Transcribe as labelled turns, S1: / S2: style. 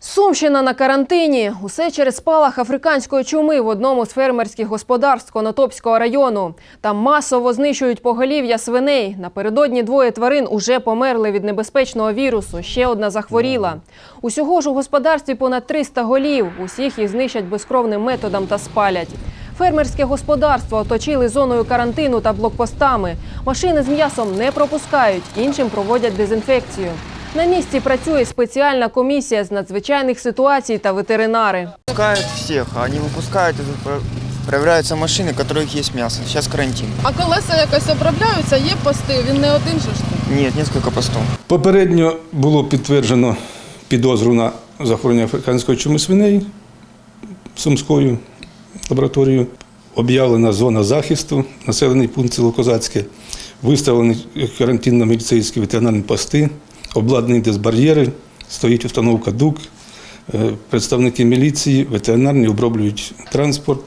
S1: Сумщина на карантині. Усе через спалах африканської чуми в одному з фермерських господарств Конотопського району. Там масово знищують поголів'я свиней. Напередодні двоє тварин уже померли від небезпечного вірусу. Ще одна захворіла. Усього ж у господарстві понад 300 голів. Усіх їх знищать безкровним методом та спалять. Фермерське господарство оточили зоною карантину та блокпостами. Машини з м'ясом не пропускають, іншим проводять дезінфекцію. На місці працює спеціальна комісія з надзвичайних ситуацій та ветеринари.
S2: Пускают всех, а они выпускают, и про- проверяются машины, у которых есть мясо. Сейчас карантин.
S3: А колеса якось обробляються, є пости, він не один же ж тут.
S2: Нет, несколько постов.
S4: Попередньо було підтверджено підозру на захворювання африканської чуми свиней Сумською лабораторією. Об'явлена зона захисту, населений пункт село Козацьке, виставлені карантинно-міліцейські ветеринарні пости, обладнані дезбар'єри, стоїть установка ДУК. Е, Представники міліції, ветеринарні оброблюють транспорт.